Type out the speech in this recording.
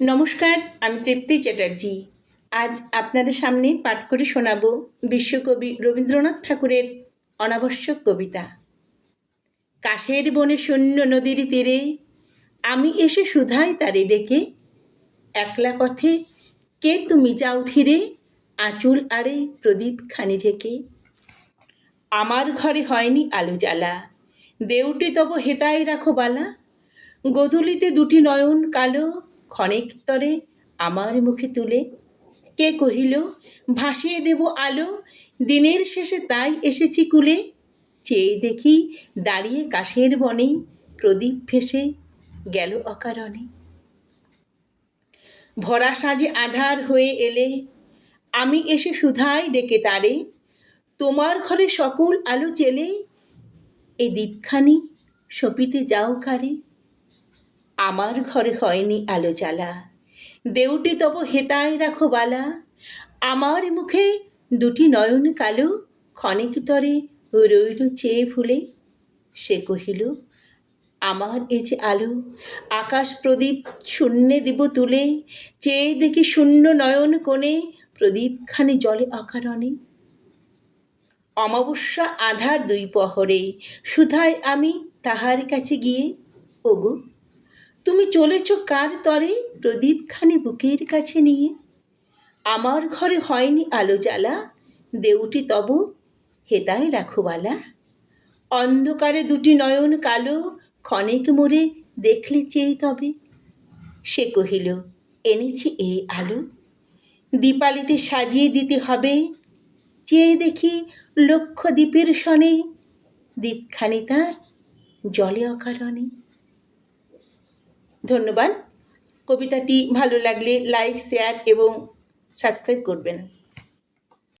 নমস্কার, আমি তৃপ্তি চ্যাটার্জি। আজ আপনাদের সামনে পাঠ করে শোনাব বিশ্বকবি রবীন্দ্রনাথ ঠাকুরের অনাবশ্যক কবিতা। কাশের বনে শূন্য নদীর তীরে আমি এসে সুধাই তারে ডেকে, একলা পথে কে তুমি যাও ধীরে, আঁচল আড়ে প্রদীপ খানি ঢেকে। আমার ঘরে হয়নি আলো জ্বালা, দেউটি তব হেতায় রাখো বালা, গধূলিতে দুটি নয়ন কালো ক্ষণেক তরে আমার মুখে তুলে। কে কহিল, ভাসিয়ে দেব আলো, দিনের শেষে তাই এসেছি কুলে। চেয়ে দেখি দাঁড়িয়ে কাশের বনে, প্রদীপ ভেসে গেল অকারণে। ভরা সাজে আধার হয়ে এলে, আমি এসে সুধাই ডেকে তারে, তোমার ঘরে সকল আলো চেলে। এই দীপখানি সপিতে যাও কারে। আমার ঘরে হয়নি আলো জ্বালা। দেউটি তব হেতায় রাখো বালা। আমার মুখে দুটি নয়ন কালো, ক্ষণিক তরে রইল চেয়ে ভুলে। সে কহিল, আমার এ যে আলো, আকাশ প্রদীপ শূন্যে দিব তুলে, চেয়ে দেখি শূন্য নয়ন কোণে প্রদীপখানি জলে অকারণে। অমাবস্যা আধার দুই পহরে সুধায় আমি তাহার কাছে গিয়ে, ওগো তুমি চলেছ কার তরে? প্রদীপখানি বুকের কাছে নিয়ে। আমার ঘরে হয়নি আলো জ্বালা, দেউটি তব হেতায় রাখোবালা। অন্ধকারে দুটি নয়ন কালো, ক্ষণেক মোড়ে দেখলে চেয়ে তবে। সে কহিল, এনেছি এই আলো। দীপালিতে সাজিয়ে দিতে হবে। চেয়ে দেখি লক্ষ দ্বীপের সনে। দ্বীপখানি তার জলে অকারণে। ধন্যবাদ। কবিতাটি ভালো লাগলে লাইক শেয়ার এবং সাবস্ক্রাইব করবেন।